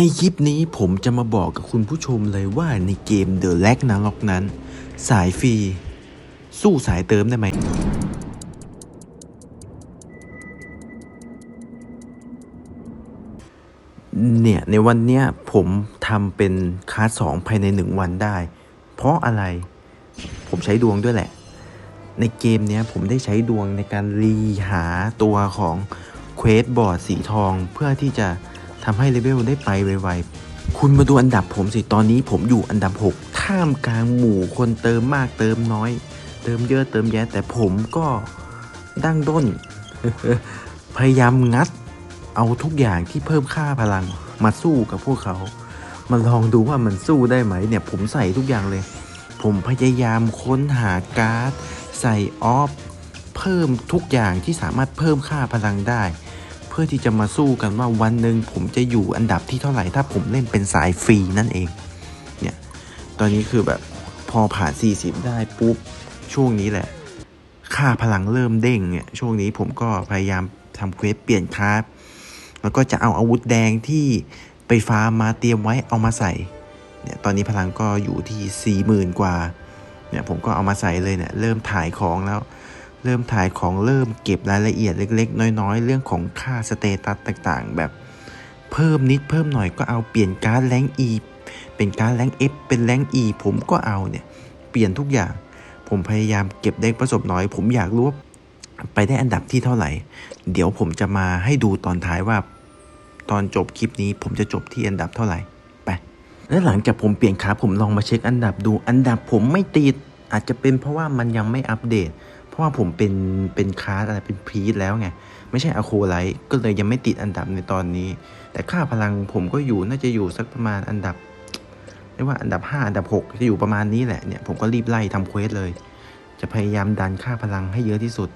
ในคลิปนี้ผมจะมาบอกกับคุณผู้ชมเลยว่าในเกม The l a g n a r o k นั้น สายฟรี สู้สายเติมได้ไหม เนี่ยในวันเนี้ยผมทำเป็นคาสสองภายในหนึ่งวันได้ เพราะอะไรผมใช้ดวงด้วยแหละ ในเกมเนี้ยผมได้ใช้ดวงในการรีหาตัวของเควสบอร์ดสีทองเพื่อที่จะ ทำให้เลเวลได้ไปไวๆ คุณมาดูอันดับผมสิ ตอนนี้ผมอยู่อันดับ 6 ท่ามกลางหมู่คนเติมมากเติมน้อย เติมเยอะเติมแยะแต่ผมก็ดั้งด้น พยายามงัด เอาทุกอย่างที่เพิ่มค่าพลังมาสู้กับพวกเขา มาลองดูว่ามันสู้ได้ไหมเนี่ยผมใส่ทุกอย่างเลย ผมพยายามค้นหาการ์ด ใส่ออฟ เพิ่มทุกอย่างที่สามารถเพิ่มค่าพลังได้ พื่อที่จะมาสู้กันว่าวันหนึ่งผมจะอยู่อันดับที่เท่าไหร่ถ้าผมเล่นเป็นสายฟรีนั่นเอง เนี่ย ตอนนี้คือแบบพอผ่าน 40 ได้ปุ๊บ ช่วงนี้แหละ ค่าพลังเริ่มเด้งเนี่ย ช่วงนี้ผมก็พยายามทำเควสเปลี่ยนคราฟแล้วก็จะเอาอาวุธแดงที่ไปฟาร์มมาเตรียมไว้เอามาใส่ เนี่ย ตอนนี้พลังก็อยู่ที่ 40,000 กว่า เนี่ยผมก็เอามาใส่เลยเนี่ย เริ่มถ่ายของแล้ว เริ่มถ่ายของเริ่มเก็บรายละเอียดเล็ก ๆ น้อย ๆ เรื่องของค่าสเตตัสต่างๆ แบบเพิ่มนิดเพิ่มหน่อยก็เอาเปลี่ยนการ์ดแรง E เป็นการ์ดแรง F เป็นแรง E ผมก็เอาเนี่ย เปลี่ยนทุกอย่าง ผมพยายามเก็บได้ประสบน้อย ผมอยากรู้ว่าไปได้อันดับที่เท่าไหร่ เดี๋ยวผมจะมาให้ดูตอนท้ายว่า ตอนจบคลิปนี้ผมจะจบที่อันดับเท่าไหร่ไปและหลังจากผมเปลี่ยนขาผมลองมาเช็คอันดับดู อันดับผมไม่ติดอาจจะเป็นเพราะว่ามันยังไม่อัปเดต ราะว่าผมเป็นเป็นคลาสอะไรเป็นพีทแล้วไง ไม่ใช่อะโคไลท์ก็เลยยังไม่ติดอันดับในตอนนี้ แต่ค่าพลังผมก็อยู่น่าจะอยู่สักประมาณอันดับเรียกว่าอันดับ 5 อันดับ 6 จะอยู่ประมาณนี้แหละเนี่ยผมก็รีบไล่ทำเควสเลย จะพยายามดันค่าพลังให้เยอะที่สุด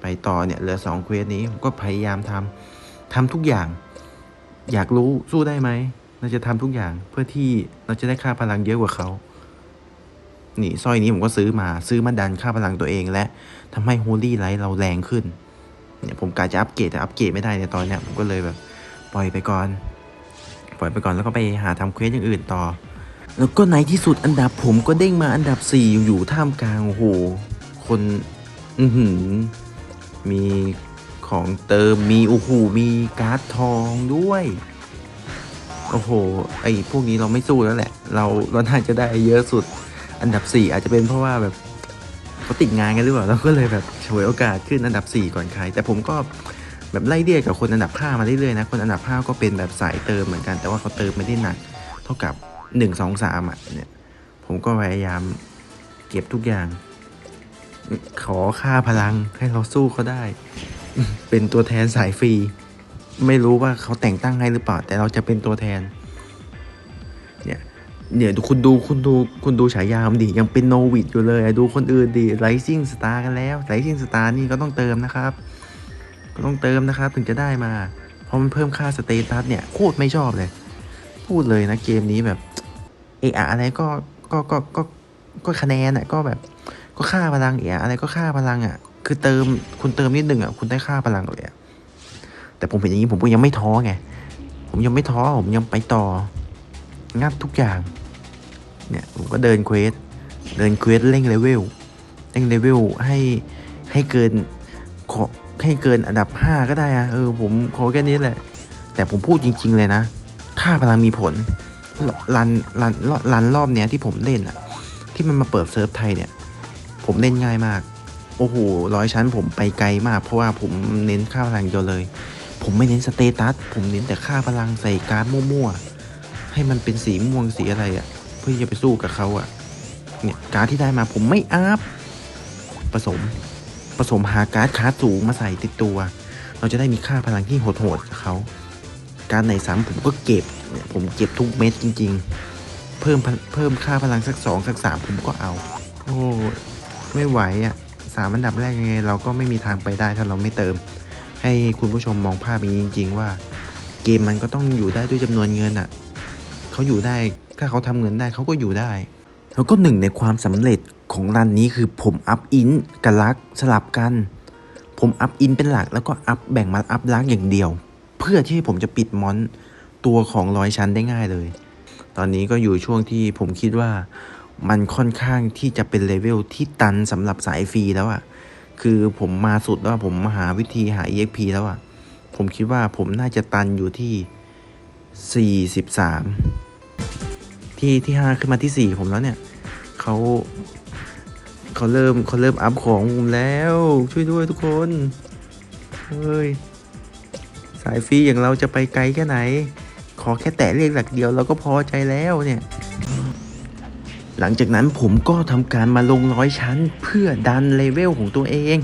ไปต่อเนี่ยเหลือสองเควสนี้ผมก็พยายามทำทำทุกอย่าง อยากรู้สู้ได้ไหมเราจะทำทุกอย่างเพื่อที่เราจะได้ค่าพลังเยอะกว่าเขา นี่สร้อยนี้ผมก็ซื้อมาซื้อมาดันค่าพลังตัวเองและทำให้โฮลี่ไลท์เราแรงขึ้นเนี่ยผมกะจะอัปเกรดแต่อัปเกรดไม่ได้ในตอนเนี้ยผมก็เลยแบบปล่อยไปก่อน ปล่อยไปก่อนแล้วก็ไปหาทำเควสอย่างอื่นต่อ แล้วก็ในที่สุดอันดับผมก็เด้งมาอันดับ 4 อยู่ท่ามกลางโอ้โหคนอือหือมีของเติมมีโอ้โหมีการ์ดทองด้วยโอ้โหไอพวกนี้เราไม่สู้แล้วแหละ เราเราน่าจะได้เยอะสุด อันดับ 4 อาจจะเป็นเพราะว่าแบบเขาติดงานกันหรือเปล่าเราก็เลยแบบฉวยโอกาสขึ้นอันดับ 4 ก่อนใคร แต่ผมก็แบบไล่เรียกกับคนอันดับ 5 มาเรื่อยๆนะคนอันดับ 5 ก็เป็นแบบสายเติมเหมือนกัน แต่ว่าเขาเติมไม่ได้หนักเท่ากับ 1 2 3อะเนี่ยผมก็พยายามเก็บทุกอย่าง ขอค่าพลังให้เราสู้เขาได้ เป็นตัวแทนสายฟรี ไม่รู้ว่าเขาแต่งตั้งให้หรือเปล่า แต่เราจะเป็นตัวแทน เนี่ยคุณดูคุณดูคุณดูฉายามดิยังเป็นโนวิดอยู่เลยดูคนอื่นดิไรซิ่งสตาร์กันแล้วไรซิ่งสตาร์นี่ก็ต้องเติมนะครับ ก็ต้องเติมนะครับถึงจะได้มา เพราะมันเพิ่มค่าสเตตัสเนี่ยโคตรไม่ชอบเลย พูดเลยนะเกมนี้แบบเอออะไรก็ก็ก็ก็ก็คะแนนอะก็แบบก็ค่าพลังเออะอะไรก็ค่าพลังอะ คือเติมคุณเติมนิดหนึ่งอะคุณได้ค่าพลังเลยแต่ผมเห็นอย่างนี้ผมก็ยังไม่ท้อไงผมยังไม่ท้อผมยังไปต่อ งัดทุกอย่าง เนี่ยผมก็เดินเควส เดินเควสเร่งเลเวล เร่งเลเวลให้ให้เกินขอให้เกินอันดับ 5 ก็ได้อะเออผมขอแค่นี้แหละ แต่ผมพูดจริง ๆ เลยนะ ค่าพลังมีผล รันรันรันรอบเนี้ยที่ผมเล่นอะที่มันมาเปิดเซิร์ฟไทยเนี่ย ผมเล่นง่ายมาก โอ้โหร้อยชั้นผมไปไกลมาก เพราะว่าผมเน้นค่าพลังเดียวเลย ผมไม่เน้นสเตตัส ผมเน้นแต่ค่าพลังใส่การ์ดมั่วๆ ให้มันเป็นสีม่วงสีอะไรอะ่ะ เพื่อจะไปสู้กับเขาอะ่ะ เนี่ยการ์ดที่ได้มาผมไม่อัพผสมผสมหาการ์ดคาร์ดสูงมาใส่ติดตัว เราจะได้มีค่าพลังที่โหดๆกับเขาการไหนซ้ำผมก็เก็บเนี่ยผมเก็บทุกเม็ดจริง ๆ เพิ่มเพิ่มค่าพลังสักสองสักสามผมก็เอา โอ้ไม่ไหวอะ่ะสามอันดับแรกยังไง เราก็ไม่มีทางไปได้ถ้าเราไม่เติม ให้คุณผู้ชมมองภาพอย่างนี้จริง ๆ ว่า เกมมันก็ต้องอยู่ได้ด้วยจำนวนเงินอะ่ะ เขาอยู่ได้ ถ้าเขาทำเงินได้เขาก็อยู่ได้ แล้วก็หนึ่งในความสำเร็จของรันนี้คือผมอัพอินกับลักสลับกัน ผมอัพอินเป็นหลักแล้วก็อัพแบ่งมาอัพลักอย่างเดียว เพื่อที่ผมจะปิดมอนตัวของร้อยชั้นได้ง่ายเลย ตอนนี้ก็อยู่ช่วงที่ผมคิดว่ามันค่อนข้างที่จะเป็นเลเวลที่ตันสำหรับสายฟรีแล้วอะ่ะ คือผมมาสุดแล้วอะผมมาหาวิธีหา EXP แล้วอะ่ะ ผมคิดว่าผมน่าจะตันอยู่ที่ 43 ที่ที่ห้าขึ้นมาที่สี่ผมแล้วเนี่ยเขาเขาเริ่มเขาเริ่มอัพของผมแล้ว ช่วยด้วยทุกคนเฮ้ยสายฟรีอย่างเราจะไปไกลแค่ไหน ขอแค่แตะเลขหลักเดียวเราก็พอใจแล้วเนี่ย หลังจากนั้นผมก็ทำการมาลงร้อยชั้นเพื่อดันเลเวลของตัวเอง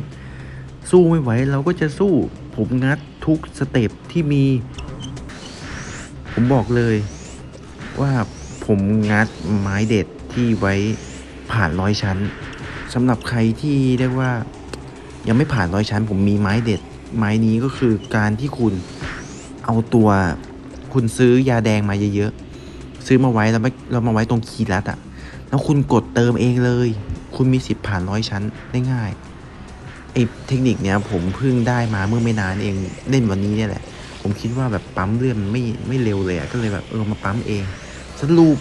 สู้ไม่ไหวเราก็จะสู้ ผมงัดทุกสเต็ปที่มี ผมบอกเลยว่า ผมงัดไม้เด็ดที่ไว้ผ่านร้อยชั้นสำหรับใครที่เรียกว่า ยังไม่ผ่านร้อยชั้น ผมมีไม้เด็ด ไม้นี้ก็คือการที่คุณเอาตัวคุณซื้อยาแดงมาเยอะๆซื้อมาไว้แล้วไม่เรามาไว้ตรงคีย์ลัดอะแล้วคุณกดเติมเองเลย คุณมีสิทธิ์ผ่านร้อยชั้นได้ง่ายไอ้เทคนิคเนี้ยผมเพิ่งได้มาเมื่อไม่นานเองเล่นวันนี้เนี่ยแหละ ผมคิดว่าแบบปั๊มเลือดไม่ไม่เร็วเลยอะก็เลยแบบเออมาปั๊มเอง สรุป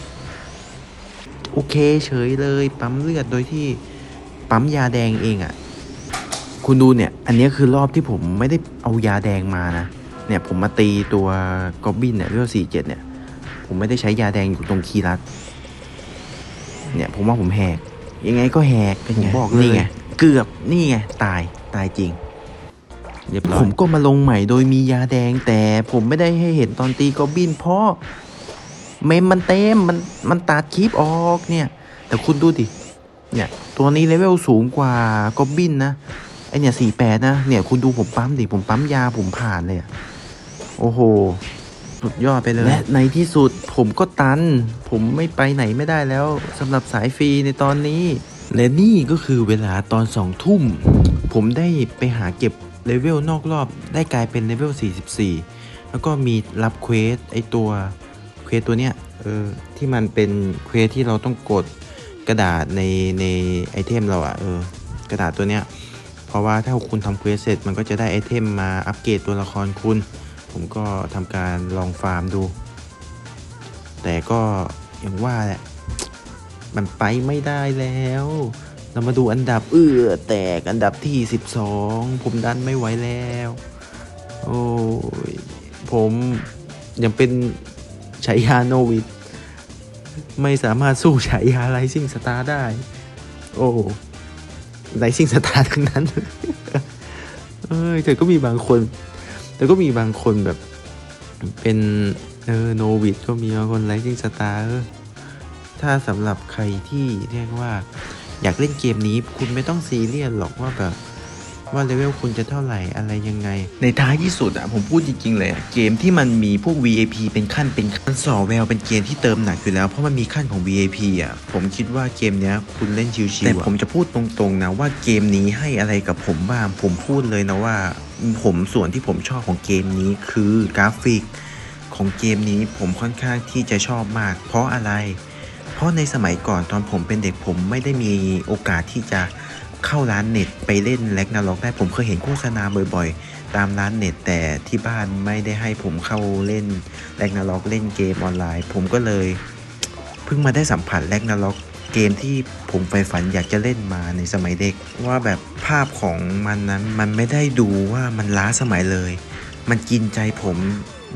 โอเคเฉยเลยปั๊มเลือดโดยที่ปั๊มยาแดงเองอะคุณดูเนี่ย อันนี้คือรอบที่ผมไม่ได้เอายาแดงมานะ เนี่ยผมมาตีตัวกอบบินเนี่ยเวลสี่เจ็ดเนี่ย ผมไม่ได้ใช้ยาแดงอยู่ตรงคีย์รัดเนี่ยผมว่าผมแหก ยังไงก็แหกเป็นไงบอกเลยนี่ไงเกือบนี่ไงตายตายจริงเรียบร้อยผมก็มาลงใหม่โดยมียาแดงแต่ผมไม่ได้ให้เห็นตอนตีกอบบินเพราะ เมมมันเต็มมันมันตัดคลิปออกเนี่ย แต่คุณดูดิ เนี่ย ตัวนี้เลเวลสูงกว่ากอบบินนะไอเนี่ยสี่แปดนะ เนี่ยคุณดูผมปั๊มดิผมปั๊มยาผมผ่านเลยอะโอ้โห สุดยอดไปเลย และในที่สุดผมก็ตัน ผมไม่ไปไหนไม่ได้แล้วสำหรับสายฟรีในตอนนี้ และนี่ก็คือเวลาตอนสองทุ่ม ผมได้ไปหาเก็บเลเวลนอกรอบ ได้กลายเป็นเลเวล 44 แล้วก็มีรับเควสไอตัวเควสตัวเนี้ยเออที่มันเป็นเควสที่เราต้องกดกระดาษในในไอเทมเราอะเออกระดาษตัวเนี้ยเพราะว่าถ้าคุณทำเควสเสร็จมันก็จะได้ไอเทมมาอัปเกรดตัวละครคุณ ผมก็ทำการลองฟาร์มดู แต่ก็อย่างว่าแหละมันไปไม่ได้แล้ว เรามาดูอันดับเอื้อแตกอันดับที่ 12 ผมดันไม่ไหวแล้ว โอ้ยผมยังเป็น ฉายาโนวิดไม่สามารถสู้ฉายาไรซิ่งสตาร์ได้ โอ้ไรซิ่งสตาร์ทั้งนั้น เอ้ยแต่ก็มีบางคน แต่ก็มีบางคนแบบ เป็นเออโนวิดก็มีบางคนไรซิ่งสตาร์ถ้าสำหรับใครที่เรียกว่า อยากเล่นเกมนี้คุณไม่ต้องซีเรียสหรอกว่าแบบ ว่าเลเวลคุณจะเท่าไหร่อะไรยังไง ในท้ายที่สุดอะผมพูดจริงๆเลยอะเกมที่มันมีพวก VIP เป็นขั้นเป็นขั้นสอแววเป็นเกมที่เติมหนักอยู่แล้วเพราะมันมีขั้นของ VIP อะผมคิดว่าเกมเนี้ยคุณเล่นชิวๆแต่ผมจะพูดตรงๆนะว่าเกมนี้ให้อะไรกับผมบ้างผมพูดเลยนะว่า ผมส่วนที่ผมชอบของเกมนี้คือกราฟิกของเกมนี้ผมค่อนข้างที่จะชอบมาก เพราะอะไร เพราะในสมัยก่อนตอนผมเป็นเด็กผมไม่ได้มีโอกาสที่จะ เข้าร้านเน็ตไปเล่นแล็กนาล็อกได้ผมเคยเห็นโฆษณาบ่อยๆ ตามร้านเน็ตแต่ที่บ้านไม่ได้ให้ผมเข้าเล่นแล็กนาล็อกเล่นเกมออนไลน์ ผมก็เลยเพิ่งมาได้สัมผัสแล็กนาล็อกเกมที่ผมใฝ่ฝันอยากจะเล่นมาในสมัยเด็ก ว่าแบบภาพของมันนั้นมันไม่ได้ดูว่ามันล้าสมัยเลย มันกินใจผม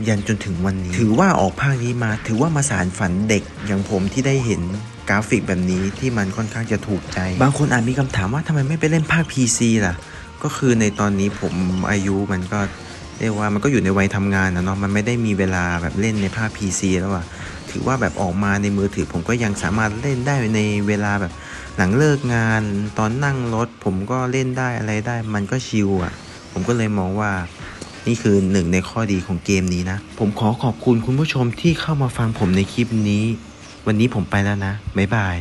ยันจนถึงวันนี้ ถือว่าออกภาคนี้มา ถือว่ามาสารฝันเด็กอย่างผมที่ได้เห็น กราฟิกแบบนี้ที่มันค่อนข้างจะถูกใจ บางคนอาจมีคำถามว่าทำไมไม่ไปเล่นภาค PC ล่ะ ก็คือในตอนนี้ผมอายุมันก็เรียกว่ามันก็อยู่ในวัยทำงานนะเนาะมันไม่ได้มีเวลาแบบเล่นในภาค PC แล้วอะถือว่าแบบออกมาในมือถือผมก็ยังสามารถเล่นได้ในเวลาแบบหลังเลิกงาน ตอนนั่งรถผมก็เล่นได้อะไรได้ มันก็ชิลอะผมก็เลยมองว่านี่คือหนึ่งในข้อดีของเกมนี้นะ ผมขอขอบคุณคุณผู้ชมที่เข้ามาฟังผมในคลิปนี้ วันนี้ผมไปแล้วนะ บ๊ายบาย